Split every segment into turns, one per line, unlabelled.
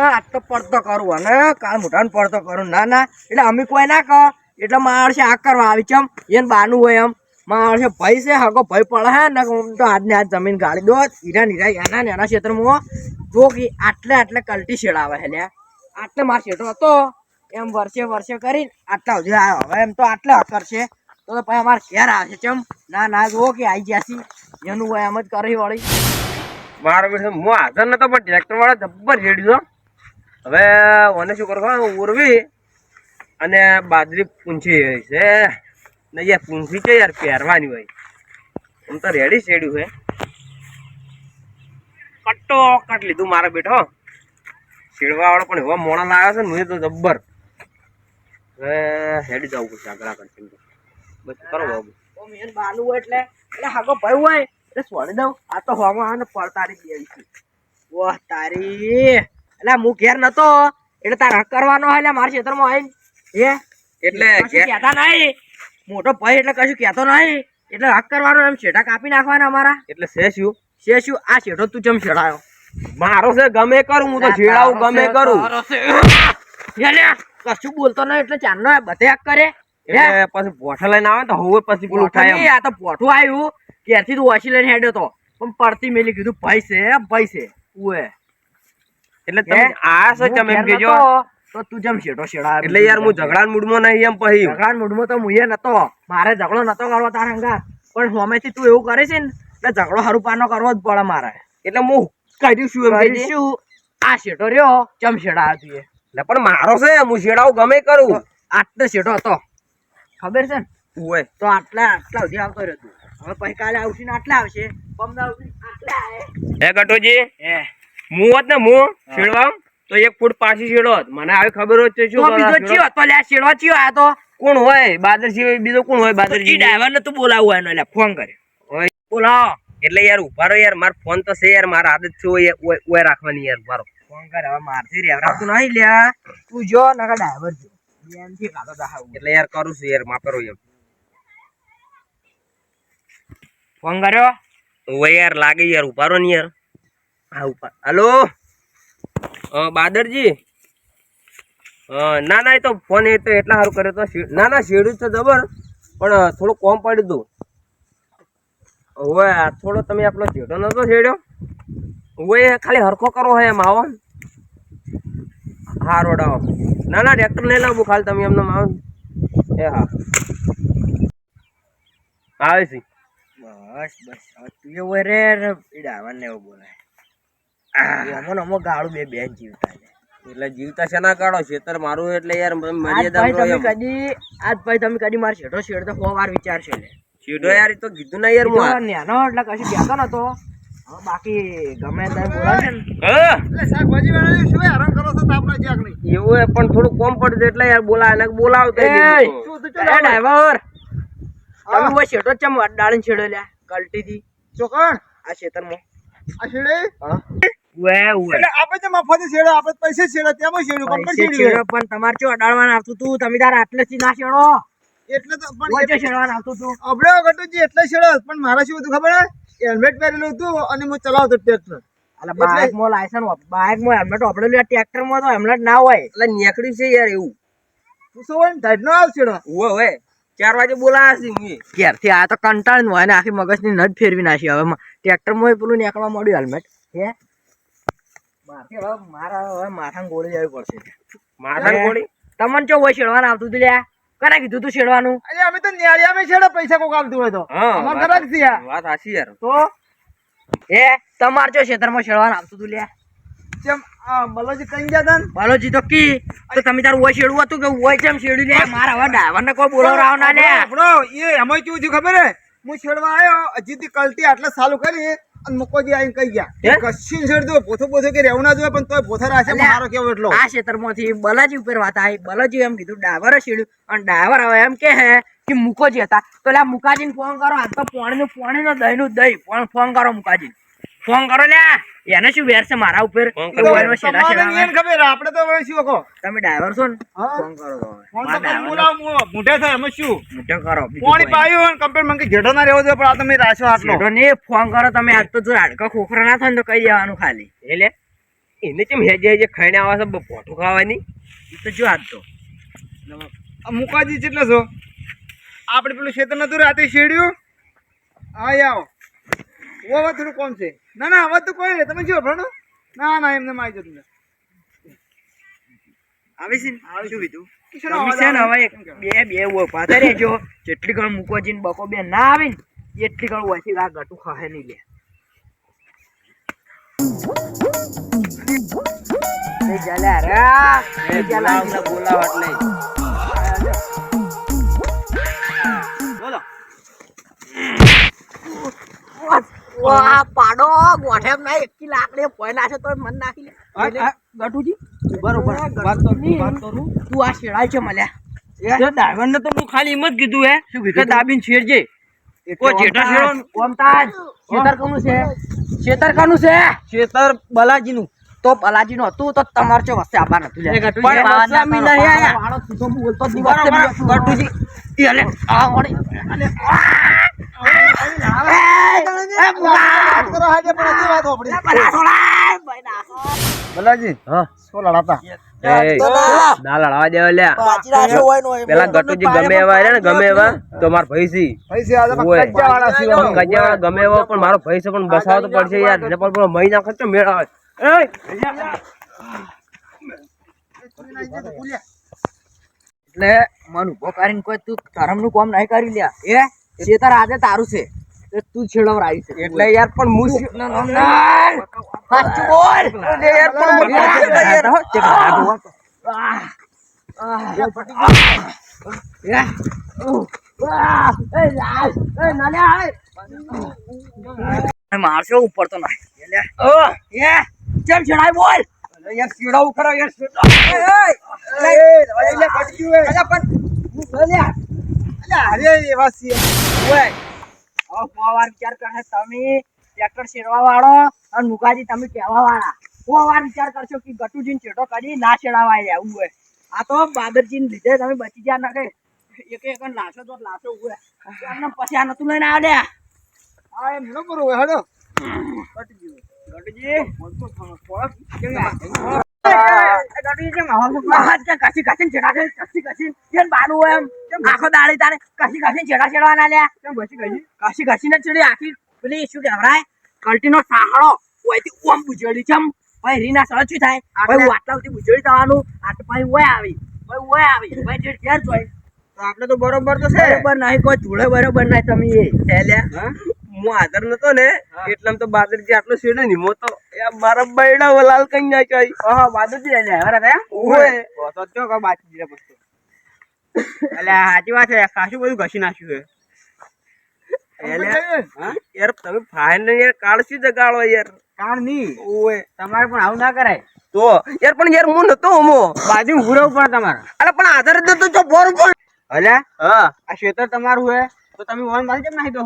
આજ તો પડતો કરું. અને કાલ મોટાને પડતો કરું. ના ના, એટલે અમે કોઈ ના કહો. એટલે માણસે આ કરવા આવી ચમ એને બાનું હોય એમ. માણસે ભાઈ છે, હગો ભાઈ પડે હે. ને હું તો આજને આજ જમીન ગાળી દો. હીરા, નીરા એના ને એના ક્ષેત્રમાં જો કે આટલે આટલે કલટી શેડાવે હે લ્યા. આટલે માર શેઠો હતો. એમ વર્ષે વર્ષે કરીને આટલા સુધી આવ્યો. હવે એમ તો આટલે કરશે તો તો પછી અમારે ઘેર આવશે ચમ ના ના જુઓ કે આવી જશે એનું હોય એમ જ કરી વળી.
મારો બેટો હું હાજર નતો, પણ ટ્રેક્ટર વાળા જબ્બર રેડ્યો. હવે મને શું કરો? ઉરવી અને બાજરી પૂંછી છે. ને યાર પૂંછી છે યાર પહેરવાની હોય. એમ તો રેડી શેડ્યું છે. કટ્ટો કટ લીધું મારા બેઠો શેડવા વાળો પણ એવા મોણા લાવ્યા છે ને મને તો જબ્બર. હવે હેડી જવું પડશે આગળ આગળ બસ કરો બાબુ.
હોય એટલે એટલે હાગો ભાઈ હોય. એટલે છોડી દઉં. આ તો હવામાં પડતારી છે. વાહ તારી. એટલે હું ઘેર નતો એટલે તારે હક કરવાનો હોય એટલે મારા ક્ષેત્રમાં આવીને. હે?
એટલે
કહેતા નહીં. મોટો ભાઈ એટલે કશું કહેતો નહીં. એટલે હક કરવાનો એમ શેઠા કાપી નાખવાના અમારા.
એટલે છે શું?
છે શું આ શેઠો તું ચમ શેડાયો
મારો છે ગમે કરું હું તો શેડાવું ગમે કરું.
કશું બોલતો નહીં એટલે ચાંદનો બધે હક કરે.
એટલે પછી પોઠા લઈને આવે તો હવે પછી પેલું થાય
આ તો પોઠું આવ્યું. ક્યારથી તું ઓછી લઈને હેડ્યો તો. પણ પડતી મેલી કીધું ભાઈ છે ભાઈ છે. ઉએ
એટલે તમે આ છો તમે એમ કેજો
તો તું જેમ શેઠો શેડા
એટલે યાર હું ઝઘડા મૂડમાં નહીં એમ પછી.
ઝઘડા મૂડમાં તો મુએ નતો. મારે ઝઘડો નતો કરવો તારા અંગા પણ હોમેથી તું એવું કરે છે ને એટલે ઝઘડો હરું પાનો કરવો જ પડે મારે.
એટલે હું કર્યું શું એમ કહેજે.
આ શેઠો રહ્યો ચમ શેડા હતી
એટલે પણ મારો છે હું છેડાવું ગમે કરું.
આટલો શેઠો હતો. ખબર છે ને?
ઓય.
તો આટલા આટલા સુધી આવતો રહ્યો તું. હવે પછી કાલે આવશે ને આટલા આવશે. પમદા આવશે આટલા
હે કટોજી
હે.
હું હોત ને હું છેડવા તો એક ફૂટ પાછી છેડો મને આવી ખબર હોત તો શું
બીજો ચિયો તો લે શેડવા ચિયો આ તો.
કોણ હોય? બાદર સિવાય બીજો કોણ હોય બાદરજી?
ડ્રાઈવર ને તો બોલાવું એનો એટલે ફોન કરે.
હોય.
બોલાવો
એટલે યાર ઊભા રહો યાર મારો ફોન તો છે યાર મારા આદત છે ઓય ઓય- રાખવાની યાર મારો
ફોન કરે હવે મારથી રેવરાતું નહીં લ્યા. તું જો નકર ડ્રાઈવર જો. બેનથી કાતો દહાવું
એટલે યાર કરું છું યાર માપેરો એમ.
ફોન કર્યો?
ઓય યાર લાગે યાર ઊભા રહો ને યાર. હા ઊભા હલો? બાદરજી? ના ના, એ તો ફોન એ તો એટલા સારું કર્યો તો. ના ના શેડ્યું તો જબર, પણ થોડું કોમ પડ્યું હતું હવે થોડો તમે આપણો જેડો નતો શેડ્યો હવે ખાલી હરખો કરો હોય એમ, આવો. હા રોડાવો ના ના, ટ્રેક્ટર નહીં લાવું ખાલી તમે એમને આવો. એ હા. આવે છે
બસ. બસ તું એવું રે ને ને એવું બોલાય અમો અમો ગાળું બે બેન જીવતા
એટલે જીવતા શેના કાઢો છેતર મારું એટલે યાર મર્યાદા
તમે કદી આજ ભાઈ તમે કદી મારે શેડ તો સો વાર વિચારશે એટલે
સીધો યાર તો કીધું ના યાર હું
નેનો એટલે કશું કહેતો નતો. હવે બાકી ગમે તે બોલાશે ને.
હા?
શાકભાજી વાળા શું હેરાન કરો છો તાપના જ્યાક નહીં.
એવું પણ થોડું કોમ પડે એટલે યાર
બોલાવે!
મૂકો.
શું તો
એ ડ્રાઈવર. તમે શેઠો જ ચમ અડાડીને છેડો લ્યા કલટીથી.
ચોકણ?
આ ખેતરમાં
આ છેડે
હા.
આપણે તો મફત છેડો આપણે પૈસે જ છેડો તેમાં છેડ્યું કંપની
પૈસે પણ તમારે ચો અડાડવાનું આવતું તું? તમે તાર આટલેથી ના છેડો
એટલે તો પણ
ચો આવતું તું.
અબડે ગટુજી એટલે છેડો પણ મારા શું હતું ખબર હેલ્મેટ પહેરેલું હતું અને હું ચલાવતો ટ્રેક્ટર.
બાઇકમાં લાયસન્સ બાઇકમાં હેલ્મેટ ઓપડેલું ટ્રેક્ટરમાં તો હેલ્મેટ ના હોય.
એટલે નીકળ્યું છે યાર એવું.
તું શું હોય ને નો આવ છેડો
ઉવે ચાર વાગે બોલાયા છે હું
ઘેરથી આ તો કંટાળ હોય ને આખી મગજની નદ ફેરવી નાખી. હવે ટ્રેક્ટરમાં પેલું નીકળવા મળ્યું હેલ્મેટ. હે? મારથી હવે મારા હવે માથામાં ગોળી જવી પડશે.
માથા ગોળી?
તમને ચો હોય છેડવાનું આવતું હતું લ્યા કરે કીધું તું છેડવાનું
અરે અમે તો ન્યાળિયામાં છેડો પૈસા કોક આવતું હોય તો.
હા
અમાર
વાત-
ઘરાક છે
વાત સાચી યાર.
તો? એ તમાર ચો ખેતરમાં છેડવાનું આવતું હતું લ્યા
જેમ બલોજી કઈ ગયા તા ને?
બાલોજી તો કી. તો તમે તારું ઓય છેડવું હતું કે ઓય ચમ છેડ્યું લ્યા મારા હવે ડ્રાઈવર ને કોઈ બોલાવરાવ ના લે.
આપણો એ એમાં કેવું થયું ખબર હે? હું છેડવા આવ્યો હજી કલટી આટલા સાલું કરી. અને મુકોજી આવીને કહી ગયા. કશી પોથો પોથો કે રહેવું ના જોઈએ પણ તોય પોથા રાખે મારો કેવો એટલો?
આ ક્ષેત્રમાંથી બલાજી ઉપર વાત આવી બલાજી એમ કીધું ડાવર છેડ્યું. અને ડાવર હવે એમ કે હે કે મુકોજી હતા. પેલા મુકાજી મુકાજીને ફોન કરો આ તો પોણીનું પોણીનું દહીંનું દહીં. ફોન કરો મુકાજી ફોન કરો લ્યા એને શું વેર છે મારા ઉપર?
ફોન
કે શેડા છેડા
એને ખબર આપણે તો હવે શું કહો?
તમે ડ્રાઈવર છો ને? ફોન કરો તો
ફોન તો બોલાવ મોઢે થાય અમે શું?
ને કરો
પાણી પાયું હોય કમ્પ્લેટ મંગી ના રહેવો જોઈએ પણ આ તમે રાશો. આટલો.
છેડો ને ફોન કરો તમે. આજ તો જો હાડકા ખોખરા ના થાય ને તો કહી દેવાનું ખાલી.
એટલે એને કેમ હેજે હેજે ખાઈને આવે છે પોઠું ખાવાની?
તો જો આજ તો.
આ મુકાજી કેટલો છો? આપણે પેલું ખેતર નતું રાતે શેડ્યું? હા આવો. હવે થોડું કોમ છે? ના ના હવે તો કોઈ નહીં. તમે જો ભણો. ના ના એમને મારી જતું
આવી છે આવી શું કીધું?
કિશન
તમે
અવાજ
છે ને
આવે.
હવે એક બે બે ઊભા રહેજો. જેટલી ઘણ મૂકો જઈને બકો બે. ના આવે ને એટલી ઘણ ઓછી આ ગટુ ખાહે નહીં લે. વાહ પાડો ગોઠેમ ના એકી લાકડી પોય નાખે તો મન નાખી લે.
આ- આ
ગટુજી
બરોબર વાત તો વાત કરું.
તું આ શેડાય છે મળ્યા
તો દાવણને તો હું ખાલી એમ જ કીધું હે
શું કીધું?
કે છેડજે. કોઈ જેઠા શેડો
ઓમતાજ. શેતર કોનું છે? શેતર કોનું છે?
બલાજી નું
તો બલાજી નું હતું તો તમારે ચો વસ્તે આભાર નતું.
એ
પણ નહીં આયા. વાળો સીધો બોલતો ગટુજી. અલે, આ અલે, આ! એ, એ,
કરો હાજે પણ હજી વાત હોભળી.
બલા થોડા, ભાઈ નાખો.
બલાજી
હા
શું લડાતા
ના.
ના દેવા લ્યા
બાજી નાખ્યો હોય ને હોય.
પેલા ગટુજી ગમે એવા ને ગમે એવા તો મારો ભાઈ છે
પણ.
કજિયાવાળા ગમે એવો મારો ભાઈ છે પણ બસાવો તો પડશે યાર ને પણ પેલો મહિના ખર્ચો મેળ આવે
એટલે મન ઊભો કરીને કોઈ તું ધરમનું કામ નહીં કરી લ્યા એ આજે તારું છે એ તું આવી છે
એટલે યાર પણ હું.
સાચું બોલ
એટલે યાર પણ
યાર. મારશો ઉપર તો ના! કેમ છેડાય બોલ
યાર ચીડાવું ખરા યાર.
અરે એવા
વાર વિચાર કરશે તમે ટ્રેક્ટર શેરવા વાળો અને મુકાજી તમે કહેવા વાળા. વાર વિચાર કરશો કે ગટુજીને ચેટો કરી ના છેડાવાય લે આવું હોય. આ તો બાદરજીને લીધે તમે બચી ગયા ના એક એક લાશો તો લાશો હોય એમને પછી આ નતું લઈને આવ્યા
આ એમ ન કરવું હોય, ગટજી
ગટુજી. કસી કસી છેડા છે કસી કસી કેમ બાનું એમ? આખો દાડી તારે? કસી કસી છેડા છેડવાના લ્યા. કેમ કસી ને છેડી આખી. પેલી શું કહેવાય? કલ્ટીનો સાહડો ઓયથી ઓમ બુજળી ચમ ભાઈ રીના સળ શું થાય? ભાઈ આટલા સુધી બુજળી થવાનું. આટ ભાઈ ઓય આવી. ભાઈ ઓય આવી. ભાઈ જે ઘેર જોઈ
તો આપણે તો બરોબર તો છે.
બરોબર નહીં કોઈ ધૂળે બરોબર નહીં તમે એ. હેલ્યા
હું? હાજર નતો ને એટલે તો બાદરજી આટલો સીડે ને મો તો. મારા બૈડા વલાલ કઈ નાખ્યો
ઓહો બાદુજી લે હવે રે
ઓય.
તો તો કો બાકી દીધા પછી. એટલે સાચી વાત છે ખાસું બધું ઘસી નાખ્યું છે.
અમે જઈએ.
યાર તમે ફાઈન ને યાર કાળસી જગાડો યાર? ઓય.
તમારે પણ આવું ના કરાય.
તો યાર પણ યાર હું નતો હોમો
બાજુ ઉભું પણ તમારે.
અરે પણ આધાર નતો જો બોર બોલ
અલ્યા
હા.
આ ક્ષેત્ર તમારું હે તો તમે વન મારી કેમ નાખી દો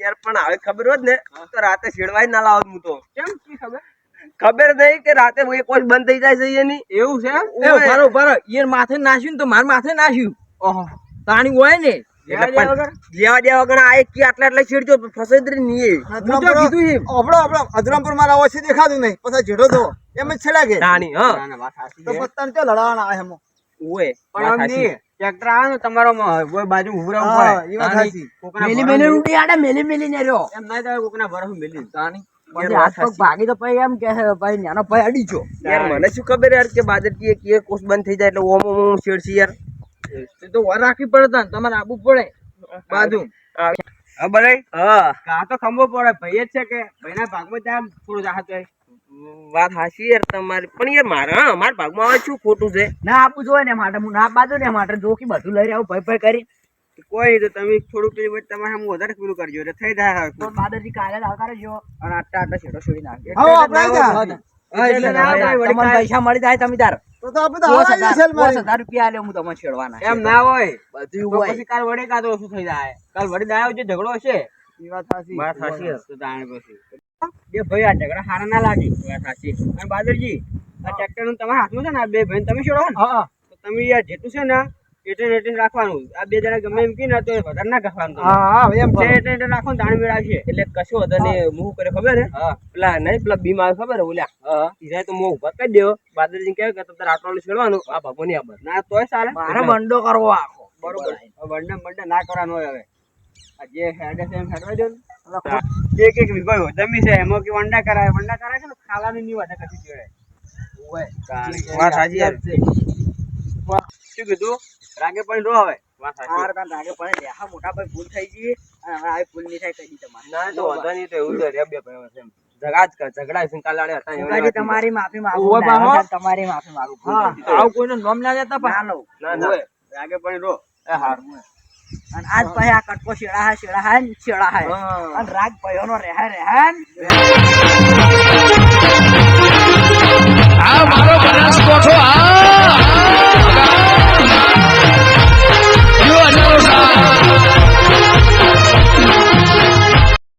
યાર પણ હવે ખબર હોત ને તો રાતે છેડવાય ના લાવત હું તો.
કેમ? કી ખબર?
ખબર નહીં કે રાતે કોઈ કોઈ બંધ થઈ જાય છે એની
એવું છે?
એ
ઉભારો ઉભારો ઈયર માથે નાશ્યું તો માર માથે નાશ્યું ઓહો. તાણી હોય ને.
લેવા દેવા આ આટલા આટલા છેડજો ફસેદરી નહીં
હું તો કીધું છે
આપણો આપણો અધરમપુર મારા ઓછી દેખાતું નહીં. પછી એમ જ છેડા કે.
તાણી હા.
ના, ના, વાત સાચી
તો પત્તાને ચો લડાવાના આ એમાં.
ઓય
પણ આમ નહીં. ટ્રેક્ટર આવે ને તમારો કોઈ બાજુ
ઉભરા
પડે.
ઈ વાત સાચી.
મેલી મેલી ઉડી આડે મેલી મેલી ને રહ્યો.
એમ ના થાય કોકના બરફ મેલી
તાની
હાથ પગ ભાગી તો પછી એમ કે ભાઈ નાનો ભાઈ અડી ગયો.
યાર મને શું ખબર યાર કે બાદરજી કે કોસ બંધ થઈ જાય એટલે ઓમ ઓમ ઓમ યાર.
એ તો વાર રાખવી પડે તાન. તમારે આબુ પડે. બાજુ.
હા બરાઈ હા
આ તો ખંભો પડે ભાઈ જ છે કે ભાઈના ભાગમાં ત્યાં થોડું રાહત હોય.
વાત હાચી યાર તમારી. પણ યાર મારા હા મારા ભાગમાં આવે શું ખોટું છે?
ના આપું જોઈએ ને માટે હું ના બાજુ ને માટે જોખી બધું લઈ રહ્યો ભય ભય કરી
કોઈ નહીં તો તમે થોડુંક પેલી વચ્ચે તમારે હું વધારે પેલું કરજો એટલે થઈ જાય
તો બાદરજી કાલે જ આવતા રહેજો. અને આટલા આટલા છેડો છોડી નાખજો.
જા.
પૈસા મળી જાય તમે તાર.
તો તો આપણે તો
હજાર રૂપિયા આલે હું તમને છેડવાના
એમ ના હોય.
બધું હોય.
પછી કાલ વડે કાં શું થઈ જાય? કાલ વડે દાયો જે ઝઘડો હશે.
ઈ વાત સાચી.
વાત હાચી યાર.
તો પછી. બે ભાઈ આ ઝઘડા હારા ના લાગે. વાત સાચી. અને બાદરજી આ ટ્રેક્ટરનું તમારા હાથમાં છે ને આ બે ભાઈ તમે છોડો ને?
હા, હા.
તો તમે યાર જેટલું છે ને
એટલે એટલે રાખવાનું. આ બે જણા ગમે એમ કી ને તો વધારે ના કહેવાનું
હા હા એમ
એટલે એટલે રાખો દાણ તાણ મેળ એટલે કશું વધારે ને મુહ કરે ખબર હે? પેલા નહીં પેલા બીમાર ખબર હે ઓલ્યા ઈરાય તો હું ઊભા કરી દેવો. બાદરજી કહે કે તારે આટલું છેડવાનું. આ ભાગો આબર ના તોય ચાલે
મારે બંડો કરવો આખો.
બરોબર. બંડા બંડા ના કરવાનું હોય હવે. આ જે હેડે છે એમ હેડવા દો ને. એક એક વીઘો જમી છે એમાં કે વંડા કરાય વંડા કરાય છે ને વધે કશું ચડે વાત સાચી યાર શું કીધું? રાગે પણ રો હવે.
તમારે. માફી માગું. તમારી માફી માગું.
આવું કોઈનું નામ ના લેતા પણ.
રાગે પણ રો એ હાર
અને આજ પછી આ કટકો શેડા હે શેડા હે ને શેડા હે. અને રાગ ભાઈઓ નો રહે રહે
આ મારો બનાસકોઠો આ!